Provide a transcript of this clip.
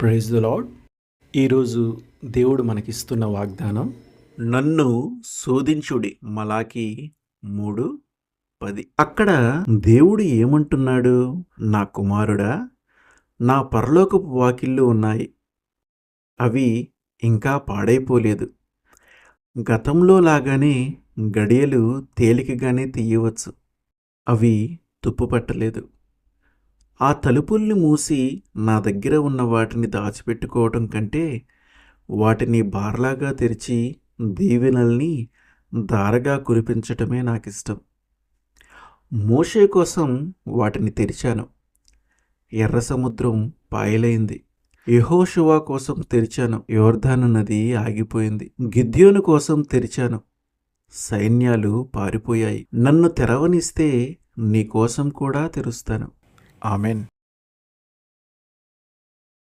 Praise the lord ఈరోజు దేవుడు మనకిస్తున్న వాగ్దానం నన్ను శోధించుడి. మలాకి మూడు పది. అక్కడ దేవుడు ఏమంటున్నాడు? నా కుమారుడా నా పరలోకపు వాకిళ్ళు ఉన్నాయి. అవి ఇంకా పాడైపోలేదు. గతంలో లాగానే గడియలు తేలికగానే తీయవచ్చు. అవి తుప్పుపట్టలేదు. ఆ తలుపుల్ని మూసి నా దగ్గర ఉన్న వాటిని దాచిపెట్టుకోవటం కంటే వాటిని బార్లాగా తెరిచి దీవెనల్ని దారగా కురిపించటమే నాకు ఇష్టం మోషే కోసం వాటిని తెరిచాను. ఎర్ర సముద్రం పాయలైంది. యహోషువా కోసం తెరిచాను. యోర్ధాను నది ఆగిపోయింది. గిద్యోను కోసం తెరిచాను. సైన్యాలు పారిపోయాయి. నన్ను తెరవనిస్తే నీకోసం కూడా తెరుస్తాను. Amen.